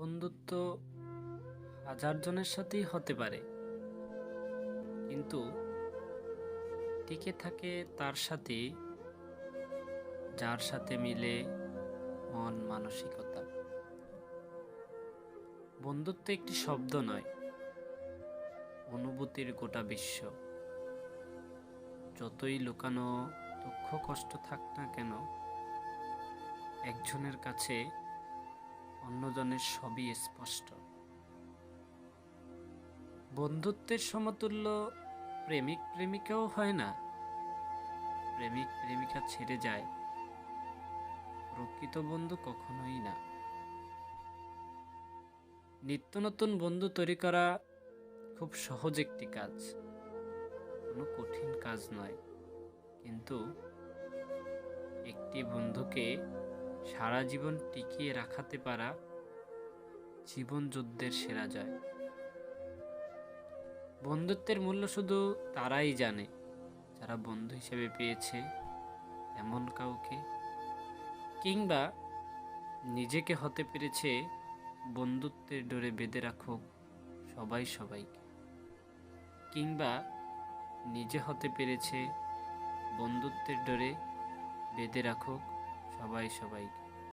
বন্ধুত্ব হাজার জনের সাথেই হতে পারে। কিন্তু টিকে থাকে তার সাথে, যার সাথে মিলে মন মানসিকতা। বন্ধুত্ব একটি শব্দ নয়, অনুভূতির গোটা বিশ্ব। যতই লুকানো দুঃখ কষ্ট থাক না কেন, একজনের কাছে অন্যজনের সবই স্পষ্ট। বন্ধুত্বের সমতুল্য প্রেমিক প্রেমিকাও হয় না। প্রেমিক প্রেমিকা ছেড়ে যায়। প্রকৃত বন্ধু কখনোই না। নিত্য নতুন বন্ধু তৈরি করা খুব সহজ একটি কাজ। কোনো কঠিন কাজ নয়। কিন্তু একটি বন্ধুকে সারা জীবন টিকিয়ে রাখাতে পারা জীবন যুদ্ধের সেরা জয়। বন্ধুত্বের মূল্য শুধু তারাই জানে, যারা বন্ধু হিসেবে পেয়েছে এমন কাউকে। কিংবা নিজেকে হতে পেরেছে বন্ধুত্বের ডোরে বেঁধে রাখুক সবাই সবাইকে। কিংবা নিজে হতে পেরেছে বন্ধুত্বের ডোরে বেঁধে রাখুক সবাই সবাইকে।